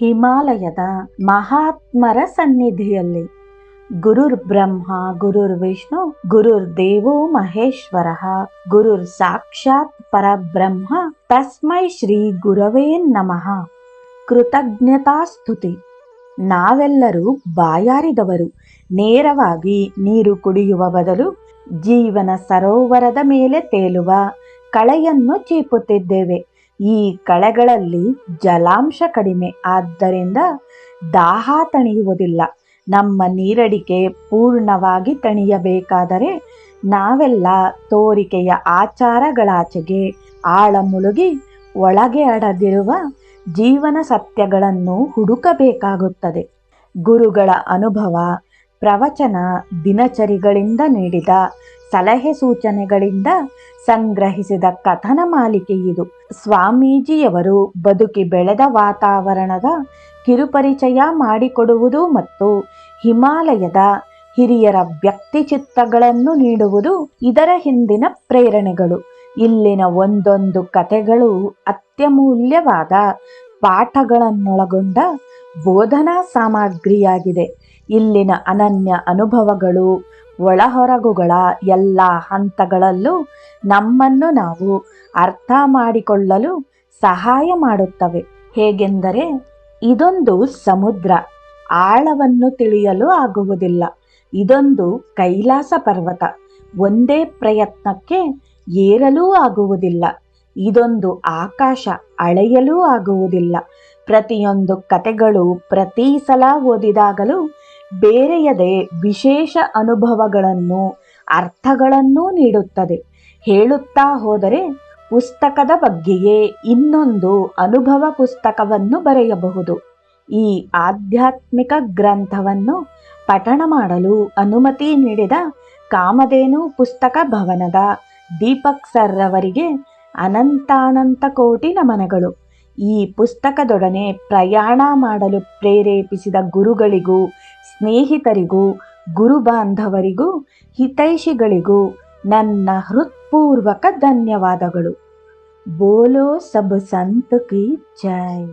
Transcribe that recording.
ಹಿಮಾಲಯದ ಮಹಾತ್ಮರ ಸನ್ನಿಧಿಯಲ್ಲಿ. ಗುರುರ್ ಬ್ರಹ್ಮ, ಗುರುರ್ ವಿಷ್ಣು, ಗುರುರ್ ದೇವೋ ಮಹೇಶ್ವರ. ಗುರುರ್ ಸಾಕ್ಷಾತ್ ಪರಬ್ರಹ್ಮ, ತಸ್ಮೈ ಶ್ರೀ ಗುರವೇ ನಮಃ. ಕೃತಜ್ಞತಾಸ್ತುತಿ. ನಾವೆಲ್ಲರೂ ಬಾಯಾರಿದವರು. ನೇರವಾಗಿ ನೀರು ಕುಡಿಯುವ ಬದಲು ಜೀವನ ಸರೋವರದ ಮೇಲೆ ತೇಲುವ ಕಳೆಯನ್ನು ಚೀಪುತ್ತಿದ್ದೇವೆ. ಈ ಕಳೆಗಳಲ್ಲಿ ಜಲಾಂಶ ಕಡಿಮೆ. ಆದ್ದರಿಂದ ದಾಹ ತಣಿಯುವುದಿಲ್ಲ. ನಮ್ಮ ನೀರಡಿಕೆ ಪೂರ್ಣವಾಗಿ ತಣಿಯಬೇಕಾದರೆ ನಾವೆಲ್ಲ ತೋರಿಕೆಯ ಆಚಾರಗಳಾಚೆಗೆ ಆಳ ಮುಳುಗಿ ಒಳಗೆ ಅಡದಿರುವ ಜೀವನ ಸತ್ಯಗಳನ್ನು ಹುಡುಕಬೇಕಾಗುತ್ತದೆ. ಗುರುಗಳ ಅನುಭವ ಪ್ರವಚನ ದಿನಚರಿಗಳಿಂದ ನೀಡಿದ ಸಲಹೆ ಸೂಚನೆಗಳಿಂದ ಸಂಗ್ರಹಿಸಿದ ಕಥನ ಮಾಲಿಕೆಯಿದು ಸ್ವಾಮೀಜಿಯವರು ಬದುಕಿ ಬೆಳೆದ ವಾತಾವರಣದ ಕಿರುಪರಿಚಯ ಮಾಡಿಕೊಡುವುದು ಮತ್ತು ಹಿಮಾಲಯದ ಹಿರಿಯರ ವ್ಯಕ್ತಿ ಚಿತ್ರಗಳನ್ನು ನೀಡುವುದು ಇದರ ಹಿಂದಿನ ಪ್ರೇರಣೆಗಳು. ಇಲ್ಲಿನ ಒಂದೊಂದು ಕಥೆಗಳು ಅತ್ಯಮೂಲ್ಯವಾದ ಪಾಠಗಳನ್ನೊಳಗೊಂಡ ಬೋಧನಾ ಸಾಮಗ್ರಿಯಾಗಿದೆ. ಇಲ್ಲಿನ ಅನನ್ಯ ಅನುಭವಗಳು ಒಳಹೊರಗುಗಳ ಎಲ್ಲ ಹಂತಗಳಲ್ಲೂ ನಮ್ಮನ್ನು ನಾವು ಅರ್ಥ ಮಾಡಿಕೊಳ್ಳಲು ಸಹಾಯ ಮಾಡುತ್ತವೆ. ಹೇಗೆಂದರೆ, ಇದೊಂದು ಸಮುದ್ರ, ಆಳವನ್ನು ತಿಳಿಯಲು ಆಗುವುದಿಲ್ಲ. ಇದೊಂದು ಕೈಲಾಸ ಪರ್ವತ, ಒಂದೇ ಪ್ರಯತ್ನಕ್ಕೆ ಏರಲೂ ಆಗುವುದಿಲ್ಲ. ಇದೊಂದು ಆಕಾಶ, ಅಳೆಯಲೂ ಆಗುವುದಿಲ್ಲ. ಪ್ರತಿಯೊಂದು ಕತೆಗಳು ಪ್ರತಿ ಸಲ ಓದಿದಾಗಲೂ ಬೇರೆಯದೇ ವಿಶೇಷ ಅನುಭವಗಳನ್ನು, ಅರ್ಥಗಳನ್ನೂ ನೀಡುತ್ತದೆ. ಹೇಳುತ್ತಾ ಹೋದರೆ ಪುಸ್ತಕದ ಬಗ್ಗೆಯೇ ಇನ್ನೊಂದು ಅನುಭವ ಪುಸ್ತಕವನ್ನು ಬರೆಯಬಹುದು. ಈ ಆಧ್ಯಾತ್ಮಿಕ ಗ್ರಂಥವನ್ನು ಪಠಣ ಮಾಡಲು ಅನುಮತಿ ನೀಡಿದ ಕಾಮಧೇನು ಪುಸ್ತಕ ಭವನದ ದೀಪಕ್ ಸರ್ ಅವರಿಗೆ ಅನಂತಾನಂತ ಕೋಟಿ ನಮನಗಳು. ಈ ಪುಸ್ತಕದೊಡನೆ ಪ್ರಯಾಣ ಮಾಡಲು ಪ್ರೇರೇಪಿಸಿದ ಗುರುಗಳಿಗೂ, ಸ್ನೇಹಿತರಿಗೂ ಗುರು ಬಾಂಧವರಿಗೂ ಹಿತೈಷಿಗಳಿಗೂ ನನ್ನ ಹೃತ್ಪೂರ್ವಕ ಧನ್ಯವಾದಗಳು. ಬೋಲೋ ಸಬ್ ಸಂತ ಕಿ ಜೈ.